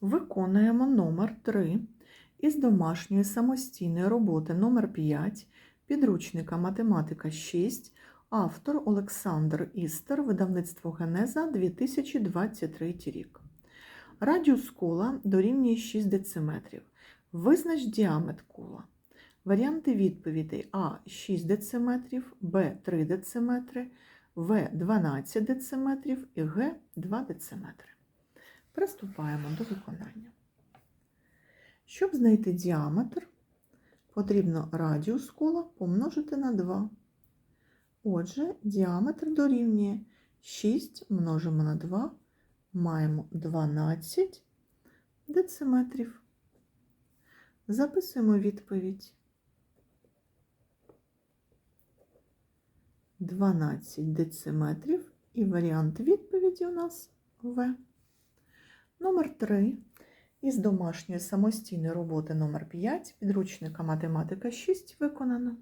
Виконуємо номер 3 із домашньої самостійної роботи номер 5 підручника математика 6, автор Олександр Істер, видавництво Генеза 2023 рік. Радіус кола дорівнює 6 дециметрів. Визнач діаметр кола. Варіанти відповідей А 6 дециметрів, Б 3 дециметри, В 12 дециметрів і Г 2 дециметри. Приступаємо до виконання. Щоб знайти діаметр, потрібно радіус кола помножити на 2. Отже, діаметр дорівнює 6 множимо на 2, маємо 12 дециметрів. Записуємо відповідь. 12 дециметрів і варіант відповіді у нас В. Номер 3. Із домашньої самостійної роботи номер 5 підручника математика 6 виконано.